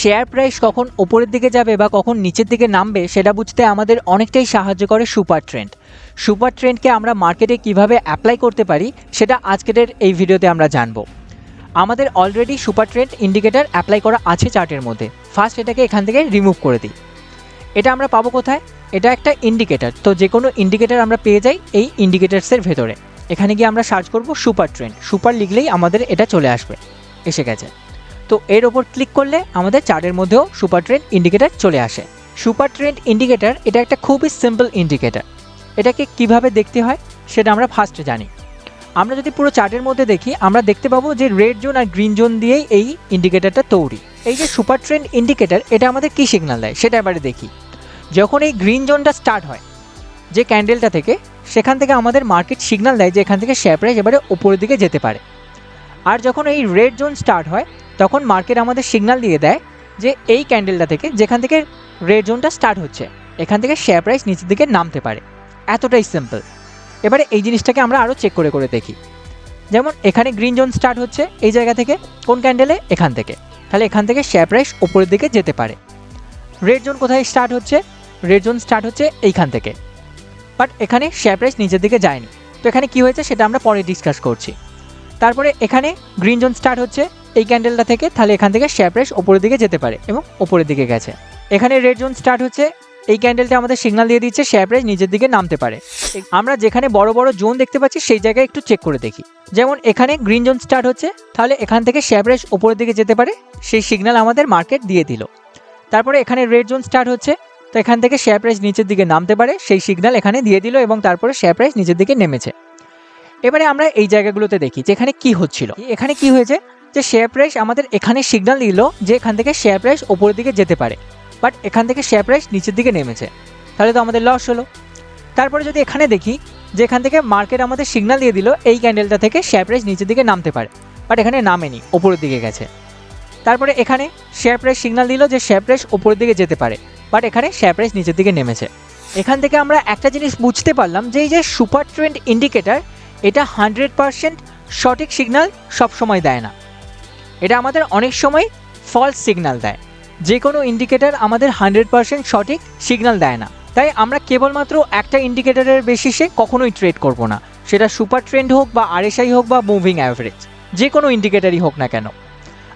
Share price কখন ওপরের দিকে যাবে বা কখন নিচের দিকে নামবে, সেটা বুঝতে আমাদের অনেকটাই সাহায্য করে সুপার ট্রেন্ড সুপার ট্রেন্ডকে আমরা মার্কেটে কীভাবে অ্যাপ্লাই করতে পারি, সেটা আজকের এই ভিডিওতে আমরা জানব। আমাদের already super trend indicator apply করা আছে চার্টের মধ্যে। ফার্স্ট এটাকে এখান থেকে রিমুভ করে দিই। এটা আমরা পাবো কোথায়? এটা একটা ইন্ডিকেটার তো যে কোনো ইন্ডিকেটার আমরা পেয়ে যাই এই ইন্ডিকেটার্সের ভেতরে। এখানে গিয়ে আমরা সার্চ করব সুপার ট্রেন্ড সুপার লিখলেই আমাদের এটা চলে আসবে। এসে গেছে। তো এর ওপর ক্লিক করলে আমাদের চার্টের মধ্যেও সুপার ট্রেন্ড ইন্ডিকেটার চলে আসে। সুপার ট্রেন্ড ইন্ডিকেটার এটা একটা খুবই সিম্পল ইন্ডিকেটার এটাকে কীভাবে দেখতে হয় সেটা আমরা ফার্স্টে জানি। আমরা যদি পুরো চার্টের মধ্যে দেখি, আমরা দেখতে পাবো যে রেড জোন আর গ্রিন জোন দিয়েই এই ইন্ডিকেটারটা তৈরি। এই যে সুপার ট্রেন্ড ইন্ডিকেটার এটা আমাদের কী সিগন্যাল দেয় সেটা এবারে দেখি। যখন এই গ্রিন জোনটা স্টার্ট হয়, যে ক্যান্ডেলটা থেকে, সেখান থেকে আমাদের মার্কেট সিগন্যাল দেয় যে এখান থেকে শেয়ার প্রাইস এবারে উপরের দিকে যেতে পারে। আর যখন এই রেড জোন স্টার্ট হয় তখন মার্কেট আমাদের সিগন্যাল দিয়ে দেয় যে এই ক্যান্ডেলটা থেকে যেখান থেকে রেড জোনটা স্টার্ট হচ্ছে, এখান থেকে শেয়ার প্রাইস নিচের দিকে নামতে পারে। এতটাই সিম্পল এবারে এই জিনিসটাকে আমরা আরও চেক করে করে দেখি। যেমন এখানে গ্রিন জোন স্টার্ট হচ্ছে এই জায়গা থেকে, কোন ক্যান্ডেলে এখান থেকে। তাহলে এখান থেকে শেয়ার প্রাইস ওপরের দিকে যেতে পারে। রেড জোন কোথায় স্টার্ট হচ্ছে? রেড জোন স্টার্ট হচ্ছে এইখান থেকে। বাট এখানে শেয়ার প্রাইস নিচের দিকে যায়নি। তো এখানে কি হয়েছে সেটা আমরা পরে ডিসকাস করছি। তারপরে এখানে গ্রিন জোন স্টার্ট হচ্ছে এই ক্যান্ডেলটা থেকে তাহলে এখান থেকে শেয়ার প্রাইস ওপরের দিকে যেতে পারে এবং ওপরের দিকে গেছে। এখানে রেড জোন স্টার্ট হচ্ছে। এই ক্যান্ডেলটা আমাদের সিগনাল দিয়ে দিচ্ছে শেয়ার প্রাইস নিজের দিকে নামতে পারে। আমরা যেখানে বড় বড় জোন দেখতে পাচ্ছি, সেই জায়গায় একটু চেক করে দেখি। যেমন এখানে গ্রিন জোন স্টার্ট হচ্ছে, তাহলে এখান থেকে শেয়ার প্রাইস ওপরের দিকে যেতে পারে। সেই সিগনাল আমাদের মার্কেট দিয়ে দিল। তারপরে এখানে রেড জোন স্টার্ট হচ্ছে, তো এখান থেকে শেয়ার প্রাইস নিচের দিকে নামতে পারে। সেই সিগনাল এখানে দিয়ে দিল এবং তারপরে শেয়ার প্রাইস নিচের দিকে নেমেছে। এবারে আমরা এই জায়গাগুলোতে দেখি যে এখানে কি হচ্ছিল। এখানে কি হয়েছে? যে শেয়ার প্রাইস আমাদের এখানে সিগনাল দিল যে এখান থেকে শেয়ার প্রাইস ওপরের দিকে যেতে পারে। বাট এখান থেকে শেয়ার প্রাইস নিচের দিকে নেমেছে। তাহলে তো আমাদের লস হলো। তারপরে যদি এখানে দেখি যে এখান থেকে মার্কেট আমাদের সিগনাল দিয়ে দিল, এই ক্যান্ডেলটা থেকে শেয়ার প্রাইস নিচের দিকে নামতে পারে। বাট এখানে নামেনি ওপরের দিকে গেছে। তারপরে এখানে শেয়ার প্রাইস সিগনাল দিল যে শেয়ার প্রাইস ওপরের দিকে যেতে পারে। বাট এখানে শেয়ার প্রাইস নিচের দিকে নেমেছে। এখান থেকে আমরা একটা জিনিস বুঝতে পারলাম যে এই যে সুপার ট্রেন্ড ইন্ডিকেটার এটা হান্ড্রেড পারসেন্ট সঠিক সিগন্যাল সবসময় দেয় না। এটা আমাদের অনেক সময় ফলস সিগন্যাল দেয়। যে কোনো ইন্ডিকেটার আমাদের হান্ড্রেড পারসেন্ট সঠিক সিগন্যাল দেয় না। তাই আমরা কেবলমাত্র একটা ইন্ডিকেটরের বেসিসে কখনোই ট্রেড করব না। সেটা সুপার ট্রেন্ড হোক বা আরএসআই হোক বা মুভিং অ্যাভারেজ যে কোনো ইন্ডিকেটারই হোক না কেন।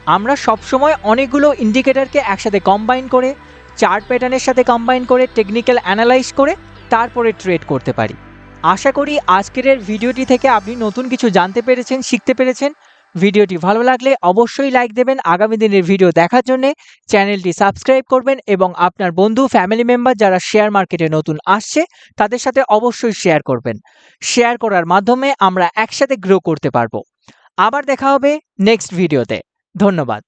আমরা সবসময় অনেকগুলো ইন্ডিকেটারকে একসাথে কম্বাইন করে চার্ট প্যাটার্নের সাথে কম্বাইন করে টেকনিক্যাল অ্যানালাইজ করে, তারপরে ট্রেড করতে পারি। আশা করি আজকের ভিডিওটি থেকে আপনি নতুন কিছু জানতে পেরেছেন, শিখতে পেরেছেন। ভিডিওটি ভালো লাগলে অবশ্যই লাইক দেবেন। আগামী দিনের ভিডিও দেখার জন্য চ্যানেলটি সাবস্ক্রাইব করবেন এবং আপনার বন্ধু ফ্যামিলি মেম্বার যারা শেয়ার মার্কেটে নতুন আসছে, তাদের সাথে অবশ্যই শেয়ার করবেন। শেয়ার করার মাধ্যমে আমরা একসাথে গ্রো করতে পারব। আবার দেখা হবে নেক্সট ভিডিওতে ধন্যবাদ।